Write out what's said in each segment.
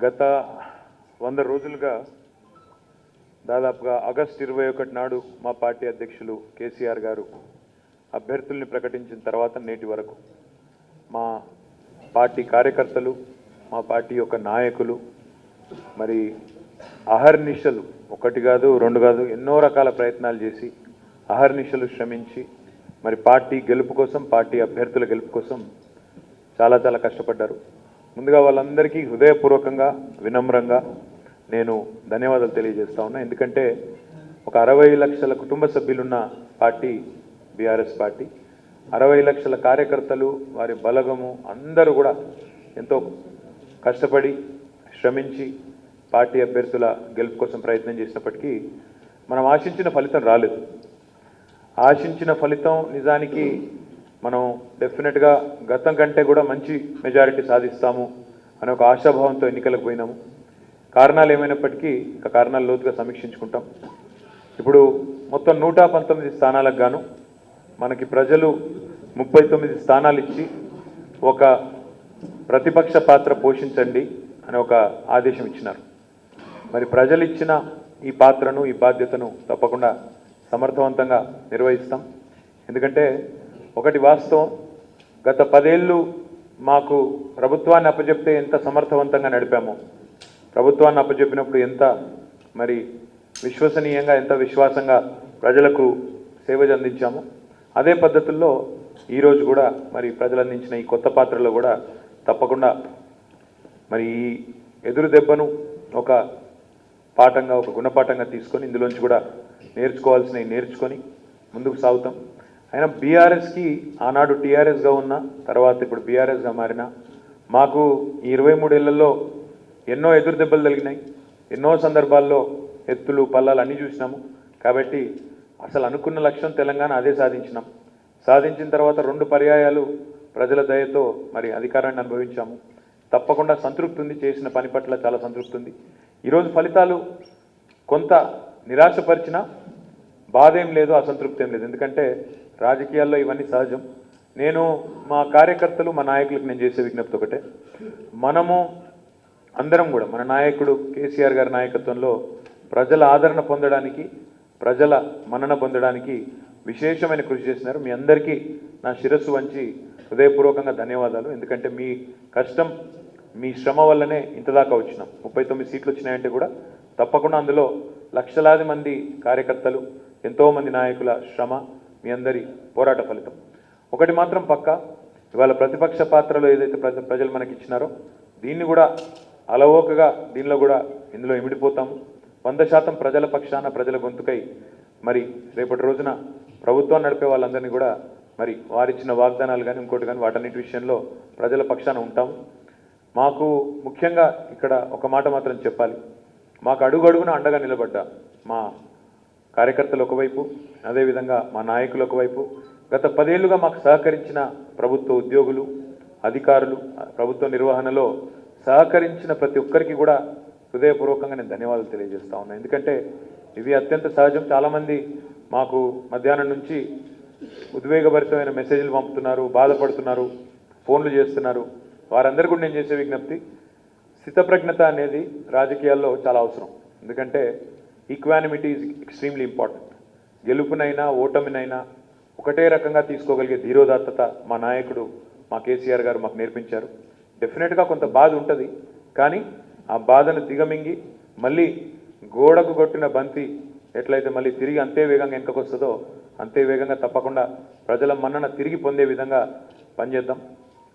గత వంద రోజులుగా దాదాపుగా ఆగస్టు ఇరవై ఒకటి నాడు మా పార్టీ అధ్యక్షులు కేసీఆర్ గారు అభ్యర్థుల్ని ప్రకటించిన తర్వాత నేటి వరకు మా పార్టీ కార్యకర్తలు మా పార్టీ యొక్క నాయకులు మరి అహర్నిశలు ఒకటి కాదు రెండు కాదు ఎన్నో రకాల ప్రయత్నాలు చేసి అహర్నిశలు శ్రమించి మరి పార్టీ గెలుపు కోసం పార్టీ అభ్యర్థుల గెలుపు కోసం చాలా చాలా కష్టపడ్డారు. ముందుగా వాళ్ళందరికీ హృదయపూర్వకంగా వినమ్రంగా నేను ధన్యవాదాలు తెలియజేస్తా ఉన్నా. ఎందుకంటే ఒక అరవై లక్షల కుటుంబ సభ్యులున్న పార్టీ బీఆర్ఎస్ పార్టీ. అరవై లక్షల కార్యకర్తలు వారి బలగము అందరూ కూడా ఎంతో కష్టపడి శ్రమించి పార్టీ అభ్యర్థుల గెలుపు కోసం ప్రయత్నం చేసినప్పటికీ మనం ఆశించిన ఫలితం రాలేదు. ఆశించిన ఫలితం నిజానికి మనం డెఫినెట్గా గతం కంటే కూడా మంచి మెజారిటీ సాధిస్తాము అనే ఒక ఆశాభావంతో ఎన్నికలకు పోయినాము. కారణాలు ఏమైనప్పటికీ ఇంకా కారణాలు లోతుగా సమీక్షించుకుంటాం. ఇప్పుడు మొత్తం నూట పంతొమ్మిది స్థానాలకు గాను మనకి ప్రజలు ముప్పై తొమ్మిది స్థానాలు ఇచ్చి ఒక ప్రతిపక్ష పాత్ర పోషించండి అని ఒక ఆదేశం ఇచ్చినారు. మరి ప్రజలు ఇచ్చిన ఈ పాత్రను ఈ బాధ్యతను తప్పకుండా సమర్థవంతంగా నిర్వహిస్తాం. ఎందుకంటే ఒకటి వాస్తవం. గత పదేళ్ళు మాకు ప్రభుత్వాన్ని అప్పచెప్తే ఎంత సమర్థవంతంగా నడిపామో ప్రభుత్వాన్ని అప్పచెప్పినప్పుడు ఎంత మరి విశ్వసనీయంగా ఎంత విశ్వాసంగా ప్రజలకు సేవ అందించాము అదే పద్ధతుల్లో ఈరోజు కూడా మరి ప్రజలు అందించిన ఈ కొత్త పాత్రలో కూడా తప్పకుండా మరి ఈ ఎదురు దెబ్బను ఒక పాఠంగా ఒక గుణపాఠంగా తీసుకొని ఇందులోంచి కూడా నేర్చుకోవాల్సినవి నేర్చుకొని ముందుకు సాగుతాం. అయినా బీఆర్ఎస్కి ఆనాడు టీఆర్ఎస్గా ఉన్న తర్వాత ఇప్పుడు బీఆర్ఎస్గా మారిన మాకు ఈ ఇరవై మూడేళ్ళలో ఎన్నో ఎదురు దెబ్బలు తగిలినాయి. ఎన్నో సందర్భాల్లో ఎత్తులు పల్లాలు అన్నీ చూసినాము. కాబట్టి అసలు అనుకున్న లక్ష్యం తెలంగాణ అదే సాధించినాం. సాధించిన తర్వాత రెండు పర్యాయాలు ప్రజల దయతో మరి అధికారాన్ని అనుభవించాము. తప్పకుండా సంతృప్తి ఉంది చేసిన పని పట్ల చాలా సంతృప్తి ఉంది. ఈరోజు ఫలితాలు కొంత నిరాశపరిచిన బాధ ఏం లేదు అసంతృప్తి ఏం లేదు. ఎందుకంటే రాజకీయాల్లో ఇవన్నీ సహజం. నేను మా కార్యకర్తలు మా నాయకులకు నేను చేసే విజ్ఞప్తి ఒకటే. మనము అందరం కూడా మన నాయకుడు కేసీఆర్ గారి నాయకత్వంలో ప్రజల ఆదరణ పొందడానికి ప్రజల మన్నన పొందడానికి విశేషమైన కృషి చేసినారు. మీ అందరికీ నా శిరస్సు వంచి హృదయపూర్వకంగా ధన్యవాదాలు. ఎందుకంటే మీ కష్టం మీ శ్రమ వల్లనే ఇంతదాకా వచ్చినాం. ముప్పై తొమ్మిది సీట్లు వచ్చినాయంటే కూడా తప్పకుండా అందులో లక్షలాది మంది కార్యకర్తలు ఎంతోమంది నాయకుల శ్రమ మీ అందరి పోరాట ఫలితం. ఒకటి మాత్రం పక్క ఇవాళ ప్రతిపక్ష పాత్రలో ఏదైతే ప్రజ ప్రజలు మనకి ఇచ్చినారో దీన్ని కూడా అలవోకగా దీనిలో కూడా ఇందులో ఇమిడిపోతాము. వంద శాతం ప్రజల పక్షాన ప్రజల గొంతుకై మరి రేపటి రోజున ప్రభుత్వం నడిపే వాళ్ళందరినీ కూడా మరి వారిచ్చిన వాగ్దానాలు కానీ ఇంకోటి కానీ వాటన్నిటి విషయంలో ప్రజల పక్షాన ఉంటాము. మాకు ముఖ్యంగా ఇక్కడ ఒక మాట మాత్రం చెప్పాలి. మాకు అడుగు అడుగున అండగా నిలబడ్డ మా కార్యకర్తలు ఒకవైపు అదేవిధంగా మా నాయకులు ఒకవైపు. గత పదేళ్ళుగా మాకు సహకరించిన ప్రభుత్వ ఉద్యోగులు అధికారులు ప్రభుత్వ నిర్వహణలో సహకరించిన ప్రతి ఒక్కరికి కూడా హృదయపూర్వకంగా నేను ధన్యవాదాలు తెలియజేస్తా ఉన్నాను ఎందుకంటే ఇవి అత్యంత సహజం. చాలామంది మాకు మధ్యాహ్నం నుంచి ఉద్వేగభరితమైన మెసేజ్లు పంపుతున్నారు బాధపడుతున్నారు ఫోన్లు చేస్తున్నారు. వారందరూ కూడా నేను చేసే విజ్ఞప్తి స్థితప్రజ్ఞత అనేది రాజకీయాల్లో చాలా అవసరం. ఎందుకంటే ఈక్వానిమిటీ ఈజ్ ఎక్స్ట్రీమ్లీ ఇంపార్టెంట్ గెలుపునైనా ఓటమినైనా ఒకటే రకంగా తీసుకోగలిగే ధీరోదాత్తత మా నాయకుడు మా కేసీఆర్ గారు మాకు నేర్పించారు. డెఫినెట్గా కొంత బాధ ఉంటుంది కానీ ఆ బాధను దిగమింగి మళ్ళీ గోడకు కొట్టిన బంతి ఎట్లయితే మళ్ళీ తిరిగి అంతే వేగంగా వెనుకకు వస్తుందో అంతే వేగంగా తప్పకుండా ప్రజల మన్నన తిరిగి పొందే విధంగా పనిచేద్దాం.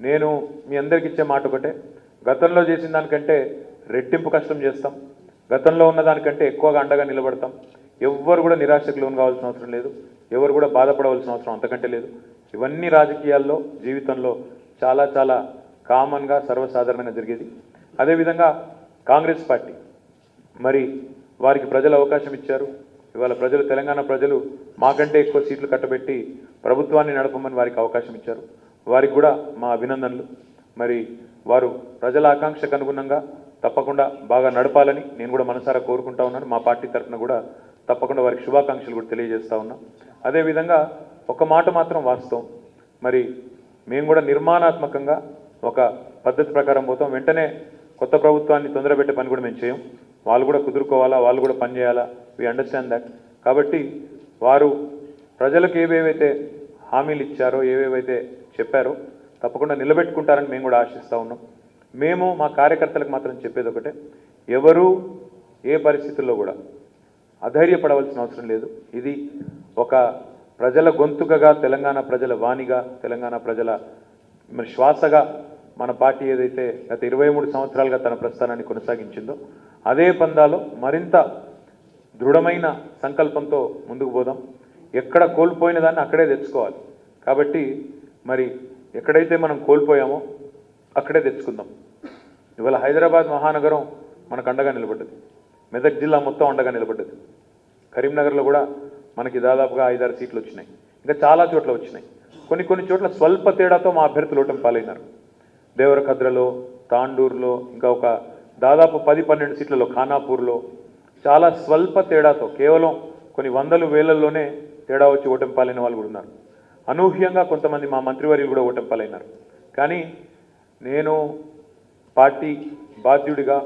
నేను మీ అందరికి ఇచ్చే మాట ఒకటే గతంలో చేసిన దానికంటే రెట్టింపు కష్టం చేస్తాం. గతంలో ఉన్న దానికంటే ఎక్కువగా అండగా నిలబడతాం. ఎవ్వరు కూడా నిరాశకు లోన్ కావాల్సిన అవసరం లేదు. ఎవరు కూడా బాధపడవలసిన అవసరం అంతకంటే లేదు. ఇవన్నీ రాజకీయాల్లో జీవితంలో చాలా చాలా కామన్గా సర్వసాధారణంగా జరిగేది. అదేవిధంగా కాంగ్రెస్ పార్టీ. మరి వారికి ప్రజలు అవకాశం ఇచ్చారు. ఇవాళ ప్రజలు తెలంగాణ ప్రజలు మాకంటే ఎక్కువ సీట్లు కట్టబెట్టి ప్రభుత్వాన్ని నడపమని వారికి అవకాశం ఇచ్చారు. వారికి కూడా మా అభినందనలు. మరి వారు ప్రజల ఆకాంక్షకు అనుగుణంగా తప్పకుండా బాగా నడపాలని నేను కూడా మనసారా కోరుకుంటా ఉన్నాను. మా పార్టీ తరఫున కూడా తప్పకుండా వారికి శుభాకాంక్షలు కూడా తెలియజేస్తూ ఉన్నా. అదేవిధంగా ఒక మాట మాత్రం వాస్తవం. మరి మేము కూడా నిర్మాణాత్మకంగా ఒక పద్ధతి ప్రకారం పోతాం. వెంటనే కొత్త ప్రభుత్వాన్ని తొందరపెట్టే పని కూడా మేము చేయం. వాళ్ళు కూడా కుదురుకోవాలా వాళ్ళు కూడా పని చేయాలా? వి అండర్స్టాండ్ దట్ కాబట్టి వారు ప్రజలకు ఏవేవైతే హామీలు ఇచ్చారో ఏవేవైతే చెప్పారో తప్పకుండా నిలబెట్టుకుంటారని మేము కూడా ఆశిస్తూ ఉన్నాం. మేము మా కార్యకర్తలకు మాత్రం చెప్పేది ఒకటే. ఎవరు ఏ పరిస్థితుల్లో కూడా అధైర్యపడవలసిన అవసరం లేదు. ఇది ఒక ప్రజల గొంతుకగా తెలంగాణ ప్రజల వాణిగా తెలంగాణ ప్రజల మరి శ్వాసగా మన పార్టీ ఏదైతే గత ఇరవై మూడు సంవత్సరాలుగా తన ప్రస్థానాన్ని కొనసాగించిందో అదే పందాలో మరింత దృఢమైన సంకల్పంతో ముందుకు పోదాం. ఎక్కడ కోల్పోయిన దాన్ని అక్కడే తెచ్చుకోవాలి. కాబట్టి మరి ఎక్కడైతే మనం కోల్పోయామో అక్కడే తెచ్చుకుందాం. ఇవాళ హైదరాబాద్ మహానగరం మనకు అండగా నిలబడ్డది. మెదక్ జిల్లా మొత్తం అండగా నిలబడ్డది. కరీంనగర్లో కూడా మనకి దాదాపుగా ఐదారు సీట్లు వచ్చినాయి. ఇంకా చాలా చోట్ల వచ్చినాయి. కొన్ని కొన్ని చోట్ల స్వల్ప తేడాతో మా అభ్యర్థులు ఓటమి పాలైనారు. దేవరకద్రలో తాండూరులో ఇంకా ఒక దాదాపు పది పన్నెండు సీట్లలో ఖానాపూర్లో చాలా స్వల్ప తేడాతో కేవలం కొన్ని వందలు వేలల్లోనే తేడా వచ్చి ఓటమి పాలైన వాళ్ళు కూడా ఉన్నారు. అనూహ్యంగా కొంతమంది మా మంత్రివర్యులు కూడా ఓటమి పాలైనారు. కానీ నేను పార్టీ బాధ్యుడిగా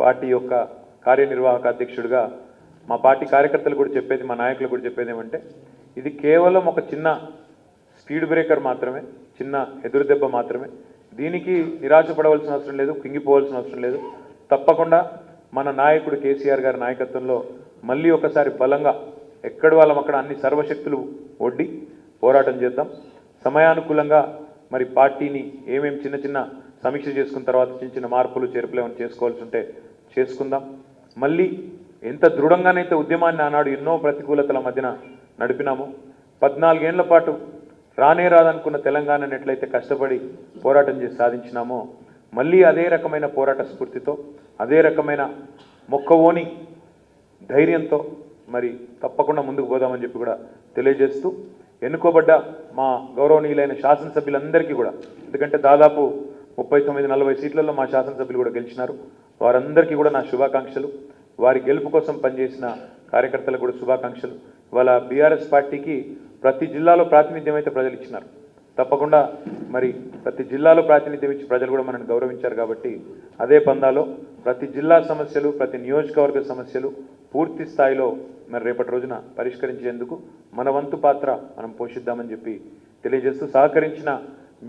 పార్టీ యొక్క కార్యనిర్వాహక అధ్యక్షుడిగా మా పార్టీ కార్యకర్తలు కూడా చెప్పేది మా నాయకులు కూడా చెప్పేది ఏమంటే ఇది కేవలం ఒక చిన్న స్పీడ్ బ్రేకర్ మాత్రమే చిన్న ఎదురు దెబ్బ మాత్రమే. దీనికి నిరాశపడవలసిన అవసరం లేదు కుంగిపోవాల్సిన అవసరం లేదు. తప్పకుండా మన నాయకుడు కేసీఆర్ గారి నాయకత్వంలో మళ్ళీ ఒకసారి బలంగా ఎక్కడి వాళ్ళం అక్కడ అన్ని సర్వశక్తులు ఒడ్డి పోరాటం చేద్దాం. సమయానుకూలంగా మరి పార్టీని ఏమేమి చిన్న చిన్న సమీక్ష చేసుకున్న తర్వాత చిన్న చిన్న మార్పులు చేర్పులు ఏమైనా చేసుకోవాల్సి ఉంటే చేసుకుందాం. మళ్ళీ ఎంత దృఢంగానైతే ఉద్యమాన్ని ఆనాడు ఎన్నో ప్రతికూలతల మధ్యన నడిపినాము పద్నాలుగేళ్ళ పాటు రానే రాదనుకున్న తెలంగాణను ఎట్లయితే కష్టపడి పోరాటం చేసి సాధించినామో మళ్ళీ అదే రకమైన పోరాట స్ఫూర్తితో అదే రకమైన మొక్కవోని ధైర్యంతో మరి తప్పకుండా ముందుకు పోదామని చెప్పి కూడా తెలియజేస్తూ ఎన్నుకోబడ్డ మా గౌరవనీయులైన శాసనసభ్యులందరికీ కూడా ఎందుకంటే దాదాపు ముప్పై తొమ్మిది నలభై సీట్లలో మా శాసనసభ్యులు కూడా గెలిచినారు. వారందరికీ కూడా నా శుభాకాంక్షలు. వారి గెలుపు కోసం పనిచేసిన కార్యకర్తలకు కూడా శుభాకాంక్షలు. ఇవాళ బీఆర్ఎస్ పార్టీకి ప్రతి జిల్లాలో ప్రాతినిధ్యం అయితే ప్రజలు ఇచ్చినారు. తప్పకుండా మరి ప్రతి జిల్లాలో ప్రాతినిధ్యం ఇచ్చి ప్రజలు కూడా మనల్ని గౌరవించారు కాబట్టి అదే పందాలో ప్రతి జిల్లా సమస్యలు ప్రతి నియోజకవర్గ సమస్యలు పూర్తి స్థాయిలో మరి రేపటి రోజున పరిష్కరించేందుకు మన వంతు పాత్ర మనం పోషిద్దామని చెప్పి తెలియజేస్తూ సహకరించిన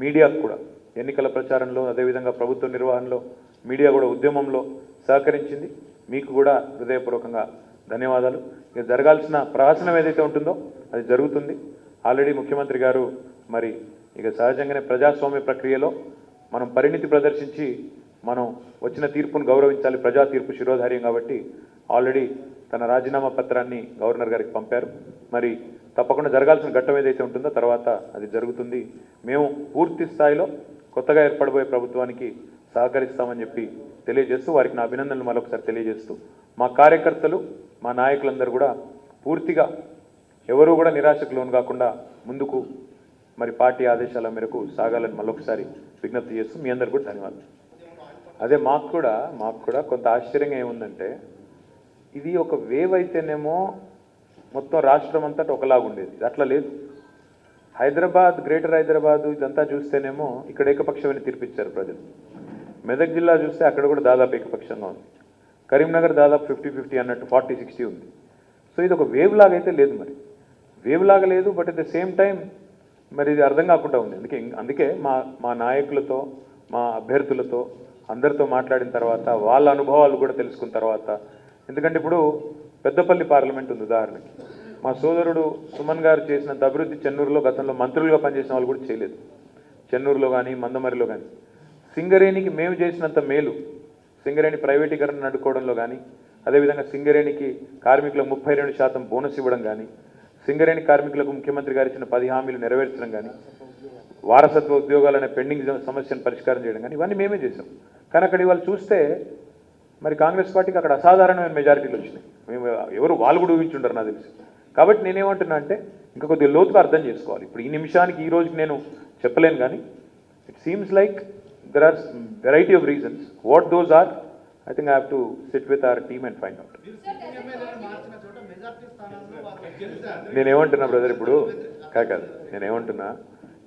మీడియాకు కూడా ఎన్నికల ప్రచారంలో అదేవిధంగా ప్రభుత్వ నిర్వహణలో మీడియా కూడా ఉద్యమంలో సహకరించింది. మీకు కూడా హృదయపూర్వకంగా ధన్యవాదాలు. ఇక జరగాల్సిన ప్రహసనం ఏదైతే ఉంటుందో అది జరుగుతుంది. ఆల్రెడీ ముఖ్యమంత్రి గారు మరి ఇక సహజంగానే ప్రజాస్వామ్య ప్రక్రియలో మనం పరిణితి ప్రదర్శించి మనం వచ్చిన తీర్పును గౌరవించాలి. ప్రజా తీర్పు శిరోధార్యం కాబట్టి ఆల్రెడీ తన రాజీనామా పత్రాన్ని గవర్నర్ గారికి పంపారు. మరి తప్పకుండా జరగాల్సిన ఘట్టం ఏదైతే ఉంటుందో తర్వాత అది జరుగుతుంది. మేము పూర్తి స్థాయిలో కొత్తగా ఏర్పడబోయే ప్రభుత్వానికి సహకరిస్తామని చెప్పి తెలియజేస్తూ వారికి నా అభినందనలు మరొకసారి తెలియజేస్తూ మా కార్యకర్తలు మా నాయకులందరూ కూడా పూర్తిగా ఎవరూ కూడా నిరాశకు లోను కాకుండా ముందుకు మరి పార్టీ ఆదేశాల మేరకు సాగాలని మళ్ళొకసారి విజ్ఞప్తి చేస్తూ మీ అందరు కూడా ధన్యవాదాలు. అదే మాకు కూడా మాకు కూడా కొంత ఆశ్చర్యంగా ఏముందంటే ఇది ఒక వేవ్ అయితేనేమో మొత్తం రాష్ట్రం అంతటా ఒకలాగా ఉండేది. అట్లా లేదు. హైదరాబాద్ గ్రేటర్ హైదరాబాద్ ఇదంతా చూస్తేనేమో ఇక్కడ ఏకపక్షమని తీర్పిచ్చారు ప్రజలు. మెదక్ జిల్లా చూస్తే అక్కడ కూడా దాదాపు ఏకపక్షంగా ఉంది. కరీంనగర్ దాదాపు ఫిఫ్టీ ఫిఫ్టీ అన్నట్టు ఫార్టీ సిక్స్టీ ఉంది. సో ఇది ఒక వేవ్ లాగా అయితే లేదు మరి. వేవ్ లాగా లేదు but at the same time మరి ఇది అర్థం కాకుండా ఉంది. అందుకే అందుకే మా మా నాయకులతో మా అభ్యర్థులతో అందరితో మాట్లాడిన తర్వాత వాళ్ళ అనుభవాలు కూడా తెలుసుకున్న తర్వాత ఎందుకంటే ఇప్పుడు పెద్దపల్లి పార్లమెంట్ ఉంది ఉదాహరణకి. మా సోదరుడు సుమన్ గారు చేసినంత అభివృద్ధి చెన్నూరులో గతంలో మంత్రులుగా పనిచేసిన వాళ్ళు కూడా చేయలేదు. చెన్నూరులో కానీ మందమరిలో కానీ సింగరేణికి మేము చేసినంత మేలు సింగరేణి ప్రైవేటీకరణ నడుకోవడంలో కానీ అదేవిధంగా సింగరేణికి కార్మికులకు ముప్పై రెండు శాతం బోనస్ ఇవ్వడం కానీ సింగరేణి కార్మికులకు ముఖ్యమంత్రి గారు ఇచ్చిన పది హామీలు నెరవేర్చడం కానీ వారసత్వ ఉద్యోగాలు అనే పెండింగ్ సమస్యను పరిష్కారం చేయడం కానీ ఇవన్నీ మేమే చేసాం కానీ అక్కడ ఇవాళ చూస్తే మరి కాంగ్రెస్ పార్టీకి అక్కడ అసాధారణమైన మెజారిటీలు వచ్చినాయి. మేము ఎవరు వాళ్ళు కూడా ఊహించుంటారు నాకు తెలిసి. కాబట్టి నేనేమంటున్నా అంటే ఇంకా కొద్దిగా లోతుగా అర్థం చేసుకోవాలి. ఇప్పుడు ఈ నిమిషానికి ఈ రోజుకి నేను చెప్పలేను కానీ it seems like there are variety of reasons what those are I think I have to sit with our team and find out నేనేమంటున్నా బ్రదర్ ఇప్పుడు? కాదు కాదు. నేనేమంటున్నా?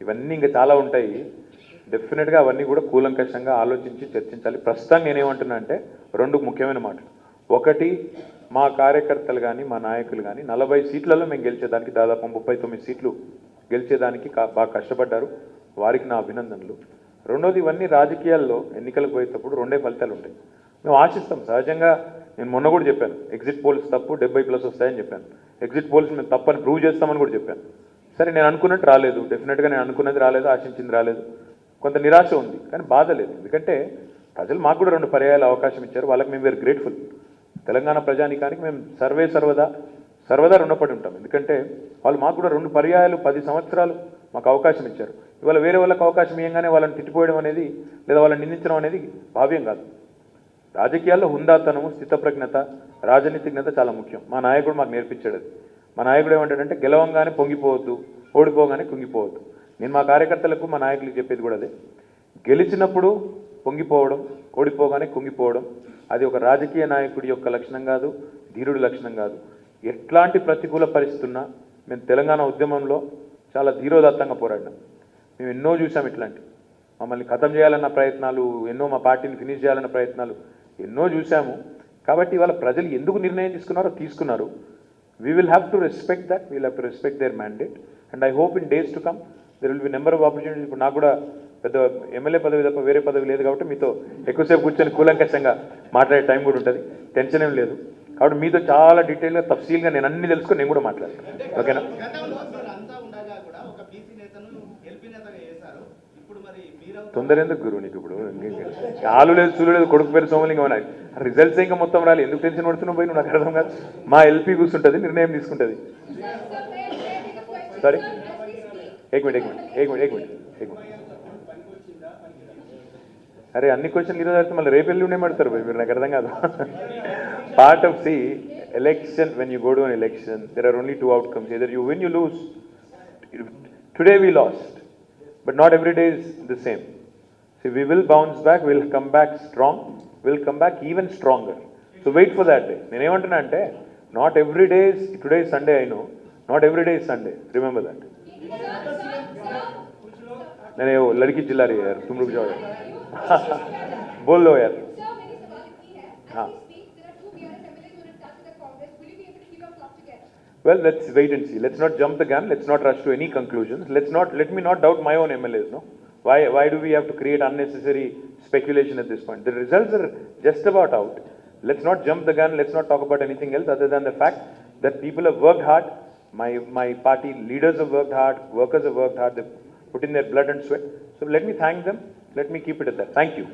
ఇవన్నీ ఇంకా చాలా ఉంటాయి. డెఫినెట్గా అవన్నీ కూడా కూలంకషంగా ఆలోచించి చర్చించాలి. ప్రస్తుతం నేనేమంటున్నా అంటే రెండు ముఖ్యమైన మాటలు. ఒకటి మా కార్యకర్తలు కానీ మా నాయకులు కానీ నలభై సీట్లలో మేము గెలిచేదానికి దాదాపు ముప్పై తొమ్మిది సీట్లు గెలిచేదానికి బాగా కష్టపడ్డారు. వారికి నా అభినందనలు. రెండోది ఇవన్నీ రాజకీయాల్లో ఎన్నికలకు పోయేటప్పుడు రెండే ఫలితాలు ఉంటాయి. మేము ఆశిస్తాం. సహజంగా నేను మొన్న కూడా చెప్పాను. ఎగ్జిట్ పోల్స్ తప్పు డెబ్బై ప్లస్ వస్తాయని చెప్పాను. ఎగ్జిట్ పోల్స్ మేము తప్పని ప్రూవ్ చేస్తామని కూడా చెప్పాను. సరే నేను అనుకున్నట్టు రాలేదు. డెఫినెట్గా నేను అనుకున్నది రాలేదు ఆశించింది రాలేదు. కొంత నిరాశ ఉంది కానీ బాధ లేదు. ఎందుకంటే ప్రజలు మాకు కూడా రెండు పర్యాయాలు అవకాశం ఇచ్చారు. వాళ్ళకి మేము వేరు గ్రేట్ఫుల్ తెలంగాణ ప్రజానికానికి మేము సర్వే సర్వదా సర్వదా రుణపడి ఉంటాం. ఎందుకంటే వాళ్ళు మాకు కూడా రెండు పర్యాయాలు పది సంవత్సరాలు మాకు అవకాశం ఇచ్చారు. ఇవాళ వేరే వాళ్ళకి అవకాశం ఇవ్వగానే వాళ్ళని తిట్టిపోయడం అనేది లేదా వాళ్ళని నిందించడం అనేది భావ్యం కాదు. రాజకీయాల్లో హుందాతనము స్థితప్రజ్ఞత రాజనీతిజ్ఞత చాలా ముఖ్యం. మా నాయకుడు మాకు నేర్పించాడు మా నాయకుడు ఏమంటాడంటే గెలవంగానే పొంగిపోవద్దు ఓడిపోగానే కుంగిపోవద్దు. నేను మా కార్యకర్తలకు మా నాయకులకు చెప్పేది కూడా అదే. గెలిచినప్పుడు పొంగిపోవడం ఓడిపోగానే కుంగిపోవడం అది ఒక రాజకీయ నాయకుడి యొక్క లక్షణం కాదు ధీరుడి లక్షణం కాదు. ఎట్లాంటి ప్రతికూల పరిస్థితి ఉన్నా మేము తెలంగాణ ఉద్యమంలో చాలా ధీరోదత్తంగా పోరాడినాం. మేము ఎన్నో చూసాం ఇట్లాంటి. మమ్మల్ని ఖతం చేయాలన్న ప్రయత్నాలు ఎన్నో మా పార్టీని ఫినిష్ చేయాలన్న ప్రయత్నాలు ఎన్నో చూసాము. కాబట్టి ఇవాళ ప్రజలు ఎందుకు నిర్ణయం తీసుకున్నారో తీసుకున్నారు. We will have to respect that we'll have to respect their mandate and I hope in days to come there will be number of opportunities ఇప్పుడు నాకు కూడా పెద్ద ఎమ్మెల్యే పదవి తప్ప వేరే పదవి లేదు కాబట్టి మీతో ఎక్కువసేపు కూర్చొని కూలంకషంగా మాట్లాడే టైం కూడా ఉంటుంది. టెన్షన్ ఏం లేదు. కాబట్టి మీతో చాలా డీటెయిల్గా తఫసీల్గా నేను అన్ని తెలుసుకొని నేను కూడా మాట్లాడతాను. ఓకేనా? తొందర ఎందుకు గురువు నీకు ఇప్పుడు? ఆలు లేదు. చూలు లేదు కొడుకు పేరు సోమలింగం అని. రిజల్ట్స్ ఇంకా మొత్తం రాలి. ఎందుకు టెన్షన్ పడుతున్నావు పోయి? నువ్వు నాకు అర్థం కాదు. మా ఎల్పీ కూర్చుంటుంది నిర్ణయం తీసుకుంటుంది. సారీ ఏక్ మినిట్ ఏక్ మినిట్ ఏక్ మినిట్ ఏక్ మినిట్ అరే అన్ని క్వశ్చన్లు ఈరోజు అడితే మళ్ళీ రేపు ఎల్లుండే మాడతారు మీరు నాకు అర్థం కాదు part of this election, when you go to an election, there are only two outcomes. Either you win, you lose. Today we lost, but not every day is the same. See, we will bounce back, we'll come back strong, we'll come back even stronger. So wait for that day. నేనేమంటున్నానంటే not every day is today Sunday I know not every day is Sunday remember that नहीं नहीं वो लड़की चिल्ला रही है यार तुम रुक जाओ यार बोल लो यार हाँ Well, let's wait and see. Let's not jump the gun. Let's not rush to any conclusions. Let's not, let me not doubt my own MLAs, no? Why, why do we have to create unnecessary speculation at this point? The results are just about out. Let's not jump the gun. Let's not talk about anything else other than the fact that people have worked hard. My, my party leaders have worked hard. Workers have worked hard. They've put in their blood and sweat. So let me thank them. Let me keep it at that. Thank you.